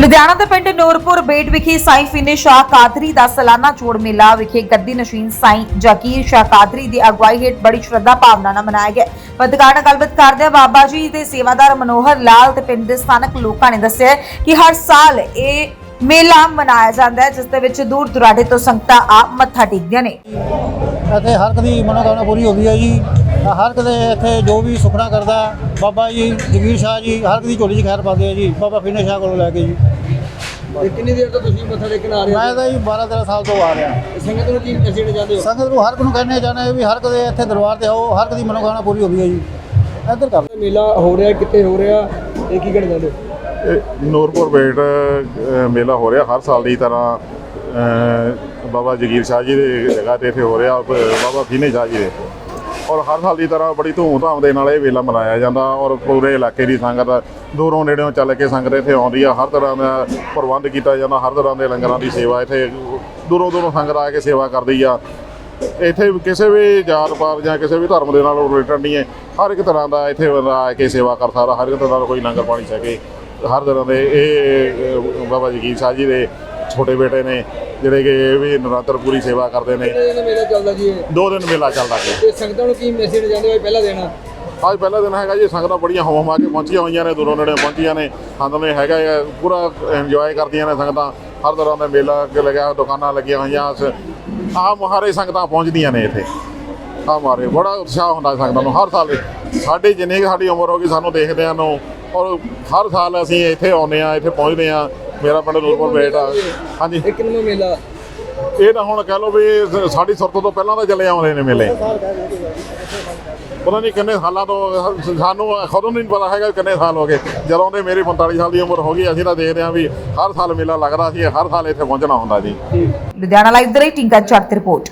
ਲੁਧਿਆਣਾ ਦੇ ਪਿੰਡ ਨੂਰਪੁਰ ਬੇਟ ਵਿਖੇ ਸਾਈਂ ਫਿਨੇ ਸ਼ਾਹ ਕਾਦਰੀ ਦਾ ਸਾਲਾਨਾ ਜੋੜ ਮੇਲਾ ਵਿਖੇ ਗੱਦੀ ਨਸ਼ੀਨ ਸਾਈਂ ਜਾਕੀਰ ਸ਼ਾਹ ਕਾਦਰੀ ਦੀ ਅਗਵਾਈ ਹੇਠ ਬੜੀ ਸ਼ਰਧਾ ਭਾਵਨਾ ਨਾਲ ਮਨਾਇਆ ਗਿਆ। ਪੱਤਰਕਾਰ ਨਾਲ ਗੱਲਬਾਤ ਕਰਦੇ ਬਾਬਾ ਜੀ ਦੇ ਸੇਵਾਦਾਰ ਮਨੋਹਰ ਲਾਲ ਤੇ ਪਿੰਡ ਦੇ ਸਥਾਨਕ ਲੋਕਾਂ ਨੇ ਦੱਸਿਆ ਕਿ ਹਰ ਸਾਲ ਇਹ ਮੇਲਾ ਮਨਾਇਆ ਜਾਂਦਾ ਹੈ, ਜਿਸ ਦੇ ਵਿੱਚ ਦੂਰ ਦੁਰਾਡੇ ਤੋਂ ਸੰਗਤਾਂ ਆ ਮੱਥਾ ਟੇਕਦੀਆਂ ਨੇ। ਇੱਥੇ ਹਰ ਇੱਕ ਮਨੋਕਾਮਨਾ ਪੂਰੀ ਹੋ ਹੈ ਜੀ। ਹਰ ਇੱਕ ਦੇ ਇੱਥੇ ਜੋ ਵੀ ਸੁਖਨਾ ਕਰਦਾ ਬਾਬਾ ਜੀ ਜਗੀਰ ਸ਼ਾਹ ਜੀ ਹਰ ਇੱਕ ਦੀ ਝੋਲੀ 'ਚ ਖੈਰ ਪਾਉਂਦੇ ਆ ਜੀ ਬਾਬਾ ਫਿਨੇ ਸ਼ਾਹ ਕੋਲੋਂ ਲੈ ਕੇ ਜੀ। ਤੇ ਕਿੰਨੀ ਦੇਰ ਤੋਂ ਤੁਸੀਂ ਮੱਥਾ ਟੇਕਣ ਆ ਰਹੇ ਮੈਂ ਤਾਂ ਜੀ 12 13 ਸਾਲ ਤੋਂ ਆ ਰਿਹਾ। ਸੰਗਤ ਨੂੰ ਕੀ ਮੈਸੇਜ ਜਾਂਦੇ ਹੋ? ਸੰਗਤ ਨੂੰ ਹਰ ਇੱਕ ਨੂੰ ਕਹਿੰਦੇ ਜਾਣਾ ਵੀ ਹਰ ਇੱਕ ਦੇ ਇੱਥੇ ਦਰਬਾਰ ਤੇ ਆਓ ਹਰ ਇੱਕ ਦੀ ਮਨੋਕਾਮਨਾ ਪੂਰੀ ਹੋ ਗਈ ਹੈ ਜੀ। ਇੱਧਰ ਕਰ। ਮੇਲਾ ਹੋ ਰਿਹਾ ਕਿੱਥੇ ਹੋ ਰਿਹਾ ਤੇ ਕੀ ਹੋ? ਇਹ ਨੂਰਪੁਰ ਬੇਟ ਮੇਲਾ ਹੋ ਰਿਹਾ ਹਰ ਸਾਲ ਦੀ ਤਰ੍ਹਾਂ। ਬਾਬਾ ਜਗੀਰ ਸ਼ਾਹ ਜੀ ਦੇ ਜਗ੍ਹਾ ਤੇ ਇੱਥੇ ਹੋ ਰਿਹਾ ਬਾਬਾ ਫੀਨੇ ਸ਼ਾਹ ਜੀ ਦੇ। ਔਰ ਹਰ ਸਾਲ ਦੀ ਤਰ੍ਹਾਂ ਬੜੀ ਧੂਮ-ਧਾਮ ਦੇ ਨਾਲ ਇਹ ਮੇਲਾ ਮਨਾਇਆ ਜਾਂਦਾ ਔਰ ਪੂਰੇ ਇਲਾਕੇ ਦੀ ਸੰਗਤ ਦੂਰੋਂ ਨੇੜਿਓਂ ਚੱਲ ਕੇ ਸੰਗਤ ਇੱਥੇ ਆਉਂਦੀ ਆ। ਹਰ ਤਰ੍ਹਾਂ ਦਾ ਪ੍ਰਬੰਧ ਕੀਤਾ ਜਾਂਦਾ, ਹਰ ਤਰ੍ਹਾਂ ਦੇ ਲੰਗਰਾਂ ਦੀ ਸੇਵਾ ਇੱਥੇ ਦੂਰੋਂ ਦੂਰੋਂ ਸੰਗਤ ਆ ਕੇ ਸੇਵਾ ਕਰਦੀ ਆ। ਇੱਥੇ ਕਿਸੇ ਵੀ ਜਾਤ ਪਾਤ ਜਾਂ ਕਿਸੇ ਵੀ ਧਰਮ ਦੇ ਨਾਲ ਰਿਲੇਟਡ ਨਹੀਂ ਹੈ। ਹਰ ਇੱਕ ਤਰ੍ਹਾਂ ਦਾ ਇੱਥੇ ਬੰਦਾ ਆ ਕੇ ਸੇਵਾ ਕਰ ਸਕਦਾ, ਹਰ ਇੱਕ ਤਰ੍ਹਾਂ ਦਾ ਕੋਈ ਲੰਗਰ ਪਾਣੀ ਸਕੇ ਹਰ ਤਰ੍ਹਾਂ ਦੇ ਇਹ ਬਾਬਾ ਜਗੀਰ ਸਾਹਿਬ ਜੀ ਦੇ ਛੋਟੇ ਬੇਟੇ ਨੇ ਜਿਹੜੇ ਕਿ ਇਹ ਵੀ ਨਿਰੰਤਰ ਪੂਰੀ ਸੇਵਾ ਕਰਦੇ ਨੇ। ਕਿੰਨੇ ਦਿਨ ਮੇਲਾ ਚੱਲਦਾ ਜੀ ਇਹ? ਦੋ ਦਿਨ ਮੇਲਾ ਚੱਲਦਾ ਜੀ। ਤੇ ਸੰਗਤਾਂ ਨੂੰ ਕੀ ਮੈਸੇਜ ਜਾਂਦੇ ਹੋ ਇਹ ਪਹਿਲਾ ਆ ਅੱਜ ਪਹਿਲਾ ਦਿਨ ਹੈਗਾ ਜੀ ਸੰਗਤਾਂ ਬੜੀਆਂ ਹੋਮ ਆ ਕੇ ਪਹੁੰਚੀਆਂ ਹੋਈਆਂ ਨੇ ਦੂਰੋਂ ਨੇੜੇ ਪਹੁੰਚੀਆਂ ਨੇ। ਇਹ ਹੈਗਾ ਹੈ, ਪੂਰਾ ਇੰਜੋਏ ਕਰਦੀਆਂ ਨੇ ਸੰਗਤਾਂ। ਹਰ ਤਰ੍ਹਾਂ ਦਾ ਮੇਲਾ ਅੱਗੇ ਲੱਗਿਆ ਦੁਕਾਨਾਂ ਲੱਗੀਆਂ ਹੋਈਆਂ ਆ ਮਹਾਰੇ ਸੰਗਤਾਂ ਪਹੁੰਚਦੀਆਂ ਨੇ ਇੱਥੇ। ਆ ਮਾਰੇ ਬੜਾ ਉਤਸ਼ਾਹ ਹੁੰਦਾ ਸੰਗਤਾਂ ਨੂੰ ਹਰ ਸਾਲ ਸਾਡੀ ਜਿੰਨੀ ਕੁ ਸਾਡੀ ਉਮਰ ਹੋ ਗਈ ਸਾਨੂੰ ਦੇਖਦਿਆਂ ਨੂੰ ਔਰ ਹਰ ਸਾਲ ਅਸੀਂ ਇੱਥੇ ਆਉਂਦੇ ਆ ਇੱਥੇ ਪਹੁੰਚਦੇ ਆ ਮੇਰਾ ਪਿੰਡ ਨੂਰਪੁਰ ਬੇਟ ਆ। ਹਾਂਜੀ। ਇਹ ਕਿੰਨਾ ਮੇਲਾ? ਇਹ ਤਾਂ ਹੁਣ ਕਹਿ ਲਓ ਵੀ ਸਾਡੀ ਸੁਰਤ ਤੋਂ ਪਹਿਲਾਂ ਤਾਂ ਚੱਲੇ ਆਉਂਦੇ ਨੇ ਮੇਲੇ। ਪਤਾ ਨਹੀਂ ਕਿੰਨੇ ਸਾਲਾਂ ਤੋਂ ਸਾਨੂੰ ਖੁਦ ਨੂੰ ਨਹੀਂ ਪਤਾ ਹੈਗਾ ਕਿੰਨੇ ਸਾਲ ਹੋ ਗਏ। ਜਦੋਂ ਦੇ ਮੇਰੀ 45 ਸਾਲ ਦੀ ਉਮਰ ਹੋ ਗਈ ਅਸੀਂ ਤਾਂ ਦੇਖਦੇ ਹਾਂ ਵੀ ਹਰ ਸਾਲ ਮੇਲਾ ਲੱਗਦਾ ਸੀ ਹਰ ਸਾਲ ਇੱਥੇ ਪਹੁੰਚਣਾ ਹੁੰਦਾ ਜੀ ਲੁਧਿਆਣਾ ਲਾਈਵ ਦੇ ਲਈ ਟਿੰਕਾ ਚੱਟ ਰਿਪੋਰਟ।